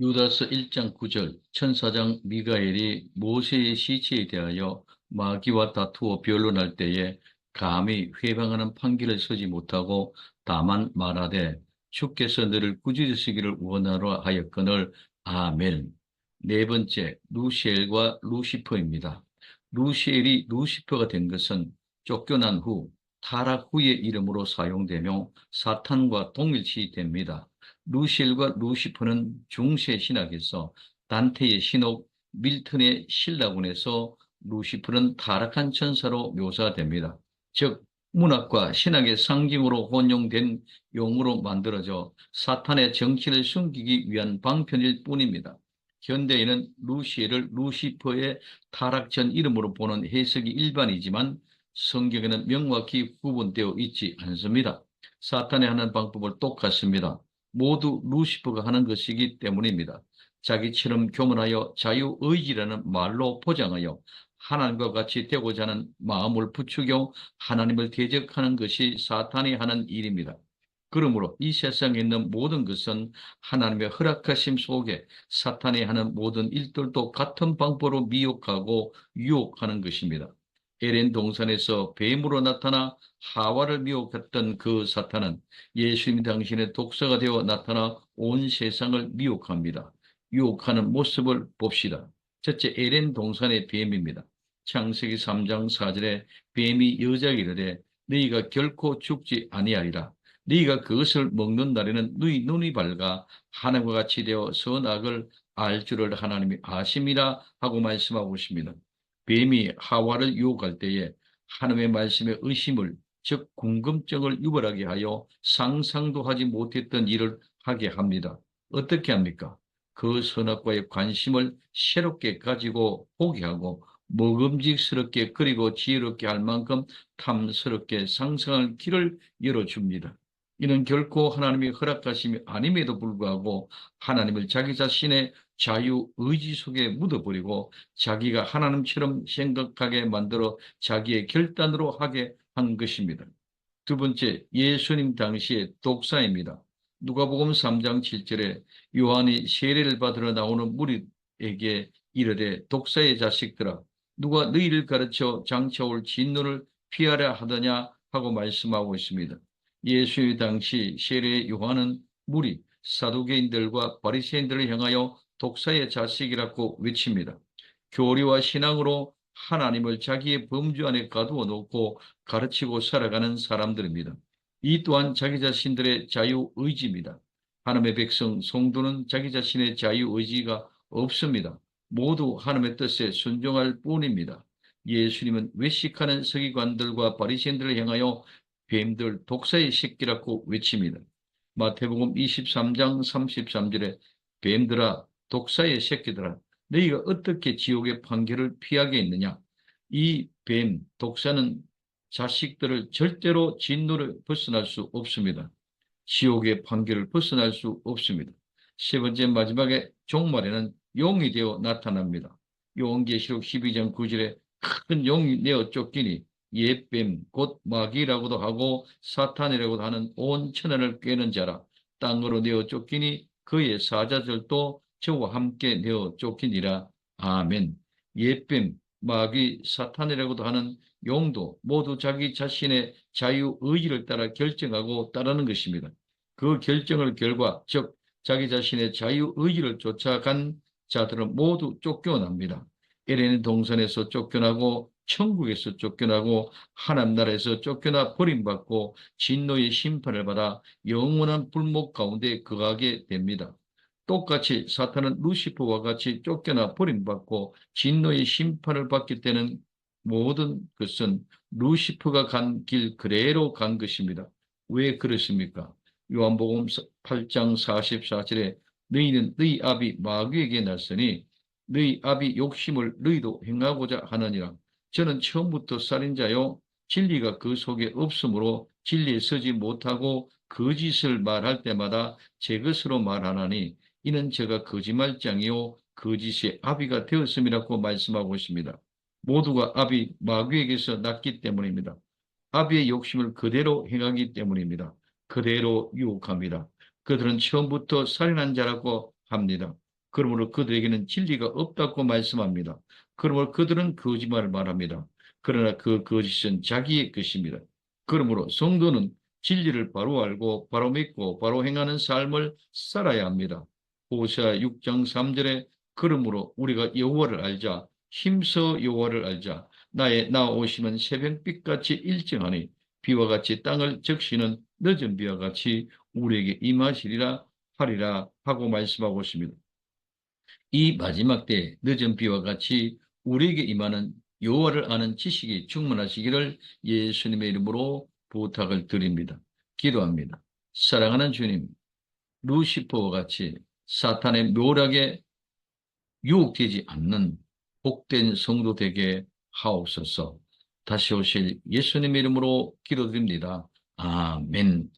유다서 1장 9절 천사장 미가엘이 모세의 시체에 대하여 마귀와 다투어 변론할 때에 감히 회방하는 판결을 서지 못하고 다만 말하되 주께서 너를 꾸짖으시기를 원하러 하였거늘 아멘. 네 번째 루시엘과 루시퍼입니다. 루시엘이 루시퍼가 된 것은 쫓겨난 후 타락 후의 이름으로 사용되며 사탄과 동일시 됩니다. 루시엘과 루시퍼는 중세 신학에서 단테의 신옥 밀턴의 신라군에서 루시퍼는 타락한 천사로 묘사됩니다. 즉 문학과 신학의 상징으로 혼용된 용어로 만들어져 사탄의 정치를 숨기기 위한 방편일 뿐입니다. 현대에는 루시엘을 루시퍼의 타락 전 이름으로 보는 해석이 일반이지만 성경에는 명확히 구분되어 있지 않습니다. 사탄이 하는 방법을 똑같습니다. 모두 루시퍼가 하는 것이기 때문입니다. 자기처럼 교만하여 자유의지라는 말로 포장하여 하나님과 같이 되고자 하는 마음을 부추겨 하나님을 대적하는 것이 사탄이 하는 일입니다. 그러므로 이 세상에 있는 모든 것은 하나님의 허락하심 속에 사탄이 하는 모든 일들도 같은 방법으로 미혹하고 유혹하는 것입니다. 에렌 동산에서 뱀으로 나타나 하와를 미혹했던 그 사탄은 예수님 당신의 독사가 되어 나타나 온 세상을 미혹합니다. 유혹하는 모습을 봅시다. 첫째 에렌 동산의 뱀입니다. 창세기 3장 4절에 뱀이 여자에게 이르되 너희가 결코 죽지 아니하리라. 네가 그것을 먹는 날에는 너희 눈이 밝아 하나님과 같이 되어 선악을 알 줄을 하나님이 아심이라 하고 말씀하고 있습니다. 뱀이 하와를 유혹할 때에 하나님의 말씀에 의심을 즉 궁금증을 유발하게 하여 상상도 하지 못했던 일을 하게 합니다. 어떻게 합니까? 그 선악과의 관심을 새롭게 가지고 보게 하고 먹음직스럽게 그리고 지혜롭게 할 만큼 탐스럽게 상상할 길을 열어줍니다. 이는 결코 하나님이 허락하심이 아님에도 불구하고 하나님을 자기 자신의 자유 의지 속에 묻어버리고 자기가 하나님처럼 생각하게 만들어 자기의 결단으로 하게 한 것입니다. 두 번째, 예수님 당시의 독사입니다. 누가복음 3장 7절에 요한이 세례를 받으러 나오는 무리에게 이르되 독사의 자식들아 누가 너희를 가르쳐 장차올 진노를 피하려 하더냐 하고 말씀하고 있습니다. 예수의 당시 세례 요한은 무리 사두개인들과 바리새인들을 향하여 독사의 자식이라고 외칩니다. 교리와 신앙으로 하나님을 자기의 범주 안에 가두어 놓고 가르치고 살아가는 사람들입니다. 이 또한 자기 자신들의 자유의지입니다. 하나님의 백성 성도는 자기 자신의 자유의지가 없습니다. 모두 하나님의 뜻에 순종할 뿐입니다. 예수님은 외식하는 서기관들과 바리새인들을 향하여 뱀들 독사의 새끼라고 외칩니다. 마태복음 23장 33절에 뱀들아 독사의 새끼들아 너희가 어떻게 지옥의 판결을 피하게 있느냐 이 뱀 독사는 자식들을 절대로 진노를 벗어날 수 없습니다. 지옥의 판결을 벗어날 수 없습니다. 세 번째 마지막에 종말에는 용이 되어 나타납니다. 요한계시록 12장 9절에 큰 용이 내어 쫓기니 옛뱀 곧 마귀라고도 하고 사탄이라고도 하는 온 천하를 꿰는 자라 땅으로 내어 쫓기니 그의 사자들도 저와 함께 내어 쫓기니라 아멘 옛뱀 마귀 사탄이라고도 하는 용도 모두 자기 자신의 자유 의지를 따라 결정하고 따르는 것입니다. 그 결정을 결과 즉 자기 자신의 자유 의지를 쫓아간 자들은 모두 쫓겨납니다. 에레는 동산에서 쫓겨나고 천국에서 쫓겨나고 하나님 나라에서 쫓겨나 버림받고 진노의 심판을 받아 영원한 불목 가운데 거하게 됩니다. 똑같이 사탄은 루시퍼와 같이 쫓겨나 버림받고 진노의 심판을 받게 되는 모든 것은 루시퍼가 간 길 그대로 간 것입니다. 왜 그렇습니까? 요한복음 8장 44절에 너희는 너희 아비 마귀에게 났으니 너희 아비 욕심을 너희도 행하고자 하느니라. 저는 처음부터 살인자요 진리가 그 속에 없으므로 진리에 서지 못하고 거짓을 말할 때마다 제 것으로 말하나니 이는 제가 거짓말장이요 거짓의 아비가 되었음이라고 말씀하고 있습니다. 모두가 아비 마귀에게서 났기 때문입니다. 아비의 욕심을 그대로 행하기 때문입니다. 그대로 유혹합니다. 그들은 처음부터 살인한 자라고 합니다. 그러므로 그들에게는 진리가 없다고 말씀합니다. 그러므로 그들은 거짓말을 말합니다. 그러나 그 거짓은 자기의 것입니다. 그러므로 성도는 진리를 바로 알고 바로 믿고 바로 행하는 삶을 살아야 합니다. 호세아 6장 3절에 그러므로 우리가 여호와를 알자 힘써 여호와를 알자 나의 나오시면 새벽빛같이 일정하니 비와 같이 땅을 적시는 늦은 비와 같이 우리에게 임하시리라 하리라 하고 말씀하고 있습니다. 이 마지막 때 늦은 비와 같이 우리에게 임하는 여호와를 아는 지식이 충만하시기를 예수님의 이름으로 부탁을 드립니다. 기도합니다. 사랑하는 주님, 루시퍼와 같이 사탄의 묘락에 유혹되지 않는 복된 성도 되게 하옵소서. 다시 오실 예수님의 이름으로 기도드립니다. 아멘.